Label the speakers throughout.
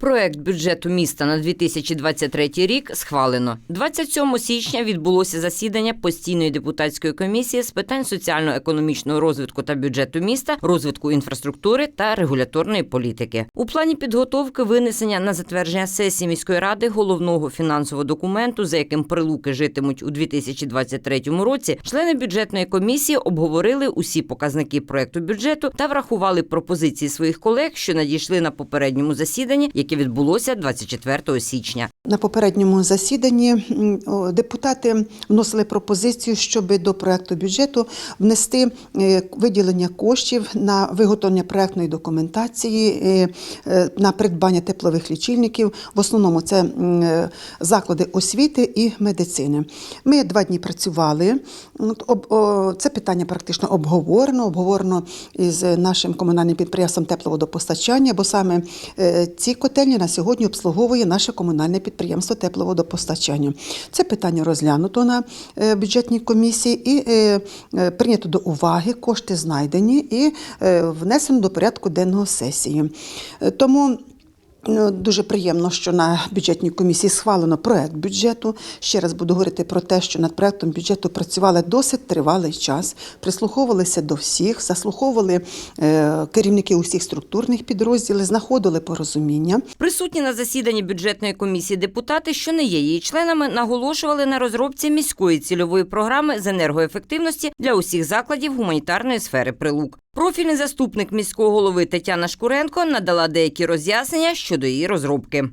Speaker 1: Проект бюджету міста на 2023 рік схвалено. 27 січня відбулося засідання постійної депутатської комісії з питань соціально-економічного розвитку та бюджету міста, розвитку інфраструктури та регуляторної політики. У плані підготовки винесення на затвердження сесії міської ради головного фінансового документу, за яким прилуки житимуть у 2023 році, члени бюджетної комісії обговорили усі показники проекту бюджету та врахували пропозиції своїх колег, що надійшли на попередньому засіданні, яке відбулося 24 січня.
Speaker 2: На попередньому засіданні депутати вносили пропозицію, щоб до проекту бюджету внести е, виділення коштів на виготовлення проектної документації, е, е, на придбання теплових лічильників. В основному це заклади освіти і медицини. Ми два дні працювали. Це питання практично обговорено, обговорено із нашим комунальним підприємством тепловодопостачання, бо саме ці котельні на сьогодні обслуговує наше комунальне підприємство тепловодопостачання. Це питання розглянуто на е, бюджетній комісії і е, е, прийнято до уваги, кошти знайдені і внесено до порядку денного сесії. Тому Дуже приємно, що на бюджетній комісії схвалено проект бюджету. Ще раз буду говорити про те, що над проектом бюджету працювали досить тривалий час, прислуховувалися до всіх, заслуховували е, керівники усіх структурних підрозділів, знаходили порозуміння.
Speaker 1: Присутні на засіданні бюджетної комісії депутати, що не є її членами, наголошували на розробці міської цільової програми з енергоефективності для усіх закладів гуманітарної сфери прилук. Профільний заступник міського голови Тетяна Шкуренко надала деякі роз'яснення щодо її розробки.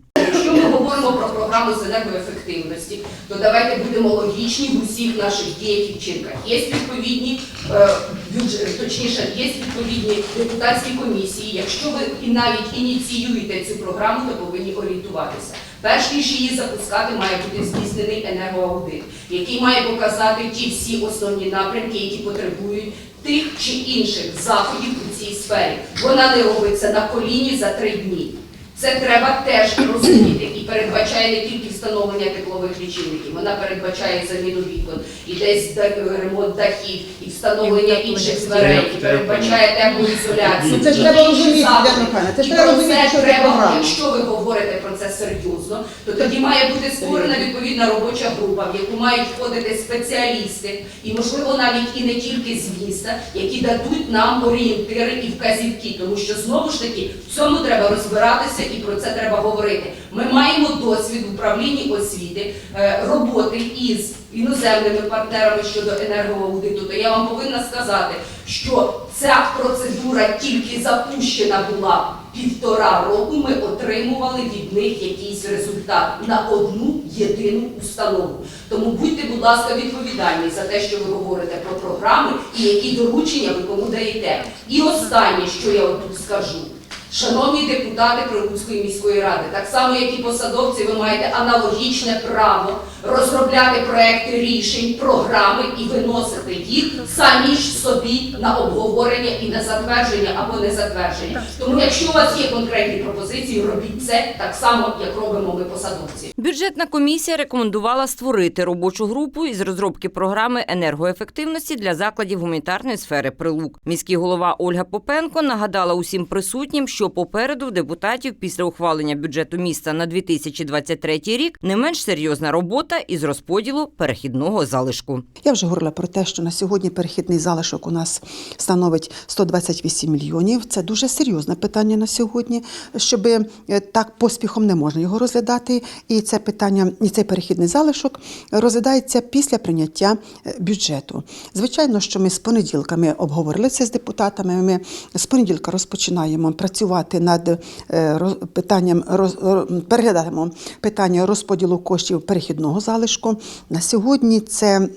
Speaker 3: Говоримо про програму з енергоефективності, то давайте будемо логічні в усіх наших діях і вчинках. Є відповідні е, бюджет, точніше, є відповідні депутатські комісії. Якщо ви і навіть ініціюєте цю програму, то повинні орієнтуватися. Перш ніж її запускати, має бути здійснений енергоаудит, який має показати ті всі основні напрямки, які потребують тих чи інших заходів у цій сфері. Вона не робиться на коліні за три дні. Це треба теж розуміти і передбачає не тільки встановлення теплових лічильників, вона передбачає заміну вікон, і десь ремонт дахів, і встановлення інших дверей, і передбачає теплоізоляцію.
Speaker 4: Ну, це ж треба розуміти,
Speaker 3: заходи.
Speaker 4: Тетяна Михайлівна, це ж треба
Speaker 3: про
Speaker 4: розуміти,
Speaker 3: це
Speaker 4: що
Speaker 3: треба. Якщо ви говорите про це серйозно, то тоді має бути створена відповідна робоча група, в яку мають входити спеціалісти, і можливо навіть і не тільки з міста, які дадуть нам орієнтири і вказівки, тому що знову ж таки в цьому треба розбиратися і про це треба говорити. Ми маємо досвід в управлінні освіти, е, роботи із іноземними партнерами щодо енергоаудиту, то я вам повинна сказати, що ця процедура тільки запущена була півтора року. Ми отримували від них якийсь результат на одну єдину установу. Тому будьте, будь ласка, відповідальні за те, що ви говорите про програми і які доручення ви кому даєте. І останнє, що я отут скажу. Шановні депутати Прилуцької міської ради, так само як і посадовці, ви маєте аналогічне право розробляти проекти рішень, програми і виносити їх самі ж собі на обговорення і на затвердження або не затвердження. Тому, якщо у вас є конкретні пропозиції, робіть це так само, як робимо ми посадовці.
Speaker 1: Бюджетна комісія рекомендувала створити робочу групу із розробки програми енергоефективності для закладів гуманітарної сфери прилук. Міський голова Ольга Попенко нагадала усім присутнім, що попереду в депутатів після ухвалення бюджету міста на 2023 рік не менш серйозна робота із розподілу перехідного залишку.
Speaker 2: Я вже говорила про те, що на сьогодні перехідний залишок у нас становить 128 мільйонів. Це дуже серйозне питання на сьогодні, щоб е, так поспіхом не можна його розглядати. І це питання, і цей перехідний залишок розглядається після прийняття е, бюджету. Звичайно, що ми з понеділка ми обговорили це з депутатами. Ми з понеділка розпочинаємо працювати над е, питанням переглядаємо питання розподілу коштів перехідного залишку. На сьогодні це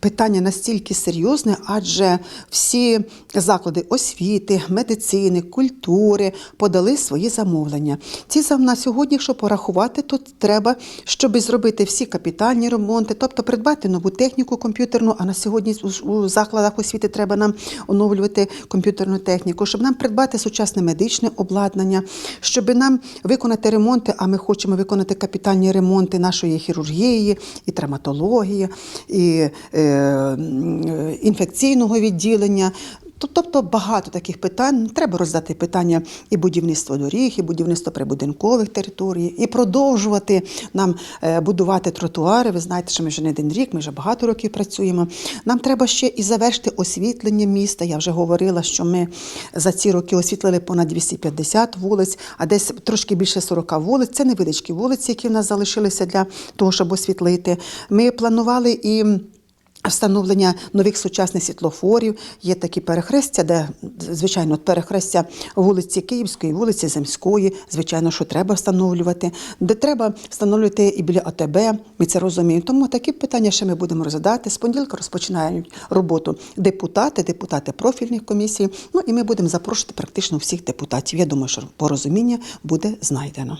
Speaker 2: Питання настільки серйозне, адже всі заклади освіти, медицини, культури подали свої замовлення. Ці на сьогодні, якщо порахувати, то треба, щоб зробити всі капітальні ремонти, тобто придбати нову техніку комп'ютерну. А на сьогодні у закладах освіти треба нам оновлювати комп'ютерну техніку, щоб нам придбати сучасне медичне обладнання, щоб нам виконати ремонти. А ми хочемо виконати капітальні ремонти нашої хірургії і травматології, і е, інфекційного відділення. То- Тобто багато таких питань. Треба роздати питання і будівництво доріг, і будівництво прибудинкових територій, і продовжувати нам е, будувати тротуари. Ви знаєте, що ми вже не один рік, ми вже багато років працюємо. Нам треба ще і завершити освітлення міста. Я вже говорила, що ми за ці роки освітлили понад 250 вулиць, а десь трошки більше 40 вулиць. Це невеличкі вулиці, які в нас залишилися для того, щоб освітлити. Ми планували і. Встановлення нових сучасних світлофорів є такі перехрестя, де звичайно перехрестя вулиці Київської, вулиці Земської, звичайно, що треба встановлювати, де треба встановлювати і біля АТБ. Ми це розуміємо. Тому такі питання ще ми будемо розглядати. З понеділка розпочинають роботу депутати, депутати профільних комісій. Ну і ми будемо запрошувати практично всіх депутатів. Я думаю, що порозуміння буде знайдено.